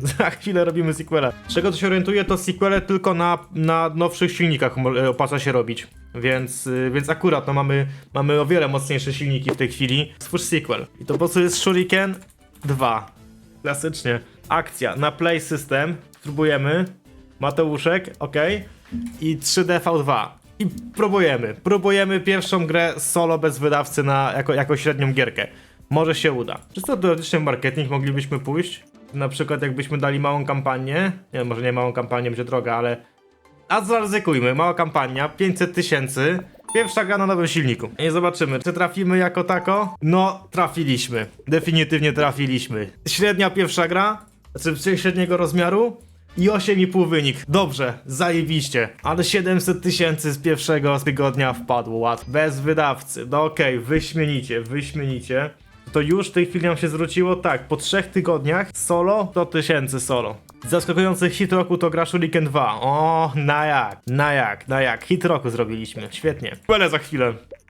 Za chwilę robimy sequela. Z czego to się orientuję, to sequele tylko na, na nowszych silnikach e, opłaca się robić. Więc, y, więc akurat no mamy, mamy o wiele mocniejsze silniki w tej chwili. Stwórz sequel. I to po co jest Shuriken 2. Klasycznie. Akcja na Play System. Spróbujemy. Mateuszek, ok. I 3DV2. I próbujemy. Próbujemy pierwszą grę solo bez wydawcy na jako, jako średnią gierkę. Może się uda. Czy to teoretycznie marketing moglibyśmy pójść? Na przykład jakbyśmy dali małą kampanię. Nie, może nie małą kampanię, będzie droga, ale... A zaryzykujmy, mała kampania, 500 tysięcy. Pierwsza gra na nowym silniku. I zobaczymy, czy trafimy jako tako? No, trafiliśmy. Definitywnie trafiliśmy. Średnia pierwsza gra, znaczy średniego rozmiaru i 8,5 wynik. Dobrze, zajebiście. Ale 700 tysięcy z pierwszego tygodnia wpadło, łatwo. Bez wydawcy. No okej, wyśmienicie, wyśmienicie. To już w tej chwili nam się zwróciło, tak, po trzech tygodniach solo 100 tysięcy solo. Zaskakujący hit roku to gra Shuriken 2. O, na jak, na jak, na jak. Hit roku zrobiliśmy, świetnie. Będę za chwilę.